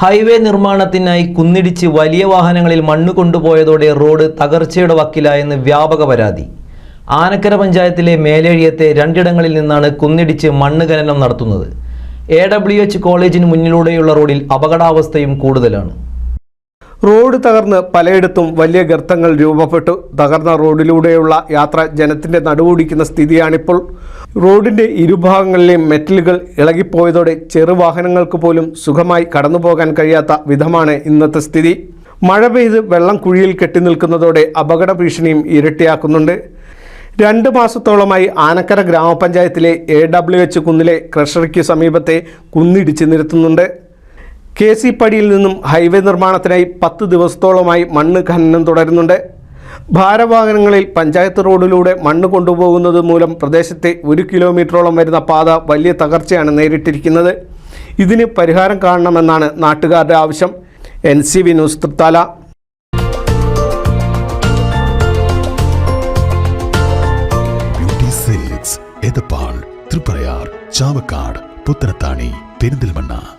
Highway നിർമ്മാണത്തിനായി കുന്നിടിച്ച് വലിയ വാഹനങ്ങളിൽ മണ്ണ് കൊണ്ടുപോയതോടെ റോഡ് തകർച്ചയുടെ വക്കിലായെന്ന് വ്യാപക പരാതി. ആനക്കര പഞ്ചായത്തിലെ മേലേഴിയത്തെ രണ്ടിടങ്ങളിൽ നിന്നാണ് കുന്നിടിച്ച് മണ്ണ് ഖനനം നടത്തുന്നത്. എ ഡബ്ല്യു എച്ച് കോളേജിന് മുന്നിലൂടെയുള്ള റോഡിൽ അപകടാവസ്ഥയും കൂടുതലാണ്. റോഡ് തകർന്ന് പലയിടത്തും വലിയ ഗർത്തങ്ങൾ രൂപപ്പെട്ടു. തകർന്ന റോഡിലൂടെയുള്ള യാത്ര ജനത്തിന്റെ നടുവൊടിക്കുന്ന സ്ഥിതിയാണിപ്പോൾ. റോഡിന്റെ ഇരുഭാഗങ്ങളിലെയും മെറ്റലുകൾ ഇളകിപ്പോയതോടെ ചെറുവാഹനങ്ങൾക്ക് പോലും സുഖമായി കടന്നുപോകാൻ കഴിയാത്ത വിധമാണ് ഇന്നത്തെ സ്ഥിതി. മഴ പെയ്ത് വെള്ളം കുഴിയിൽ കെട്ടി നിൽക്കുന്നതോടെ അപകട ഭീഷണിയും ഇരട്ടിയാക്കുന്നുണ്ട്. രണ്ട് മാസത്തോളമായി ആനക്കര ഗ്രാമപഞ്ചായത്തിലെ എ ഡബ്ല്യു എച്ച് കുന്നിലെ ക്രഷറിക്ക് സമീപത്തെ കുന്നിടിച്ച് നിരത്തുന്നുണ്ട്. കെ സി പടിയിൽ നിന്നും ഹൈവേ നിർമ്മാണത്തിനായി പത്ത് ദിവസത്തോളമായി മണ്ണ് ഖനനം തുടരുന്നുണ്ട്. ഭാരവാഹനങ്ങളിൽ പഞ്ചായത്ത് റോഡിലൂടെ മണ്ണ് കൊണ്ടുപോകുന്നത് മൂലം പ്രദേശത്തെ ഒരു കിലോമീറ്ററോളം വരുന്ന പാത വലിയ തകർച്ചയാണ് നേരിട്ടിരിക്കുന്നത്. ഇതിന് പരിഹാരം കാണണമെന്നാണ് നാട്ടുകാരുടെ ആവശ്യം. N C V news Thrithala. Chavakkad Puthanathani Perinthalmanna.